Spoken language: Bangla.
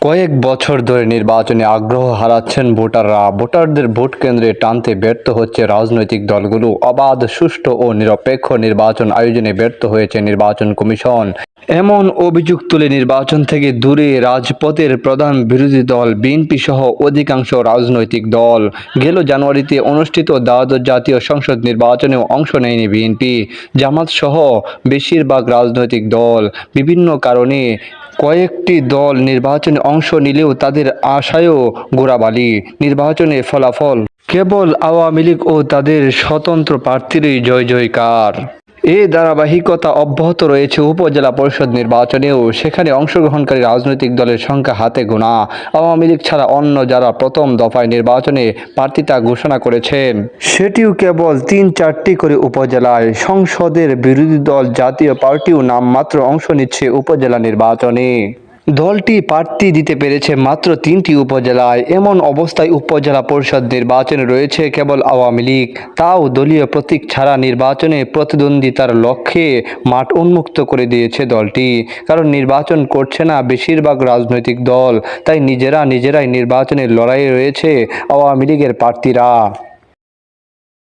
কয়েক বছর ধরে নির্বাচনে আগ্রহ হারাচ্ছেন ভোটাররা। ভোটারদের ভোট কেন্দ্রে টানতে ব্যর্থ হচ্ছে রাজনৈতিক দলগুলো। অবাধ, সুষ্ঠু ও নিরপেক্ষ নির্বাচন আয়োজনে ব্যর্থ হয়েছে নির্বাচন কমিশন। এমন অভিযোগ তুলে নির্বাচন থেকে দূরে রাজপথের প্রধান বিরোধী দল বিএনপি সহ অধিকাংশ রাজনৈতিক দল। গেল জানুয়ারিতে অনুষ্ঠিত দ্বাদশ জাতীয় সংসদ নির্বাচনেও অংশ নেয়নি বিএনপি। জামাত সহ বেশিরভাগ রাজনৈতিক দল। বিভিন্ন কারণে কয়েকটি দল নির্বাচনে অংশ নিলেও তাদের আশায়ও গোড়াবালি। নির্বাচনে ফলাফল কেবল আওয়ামী লীগ ও তাদের স্বতন্ত্র প্রার্থীরই জয় জয়কার এই ধারাবাহিকতা অব্যাহত রয়েছে উপজেলা পরিষদ নির্বাচনেও। সেখানে অংশগ্রহণকারী রাজনৈতিক দলের সংখ্যা হাতে গোনা। আওয়ামী লীগ ছাড়া অন্য যারা প্রথম দফায় নির্বাচনে প্রার্থিতা ঘোষণা করেছেন সেটিও কেবল তিন চারটি করে উপজেলায়। সংসদের বিরোধী দল জাতীয় পার্টিও নামমাত্র অংশ নিচ্ছে উপজেলা নির্বাচনে। দলটি প্রার্থী দিতে পেরেছে মাত্র তিনটি উপজেলায়। এমন অবস্থায় উপজেলা পরিষদ নির্বাচনে রয়েছে কেবল আওয়ামী লীগ। তাও দলীয় প্রতীক ছাড়া নির্বাচনে প্রতিদ্বন্দ্বিতার লক্ষ্যে মাঠ উন্মুক্ত করে দিয়েছে দলটি। কারণ নির্বাচন করছে না বেশিরভাগ রাজনৈতিক দল। তাই নিজেরা নিজেরাই নির্বাচনের লড়াইয়ে রয়েছে আওয়ামী লীগের প্রার্থীরা।